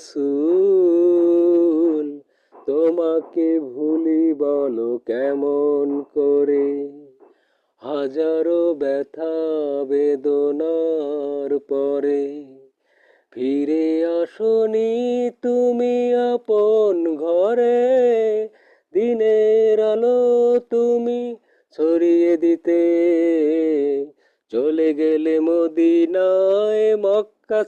রাসূল, তোমাকে ভুলি বলো কেমন করে? হাজারো ব্যথা, বেদনার পরে ফিরে আসনি তুমি আপন ঘরে। দিনের আলো তুমি ছড়িয়ে দিতে, চলে গেলে মদিনায় মক্কা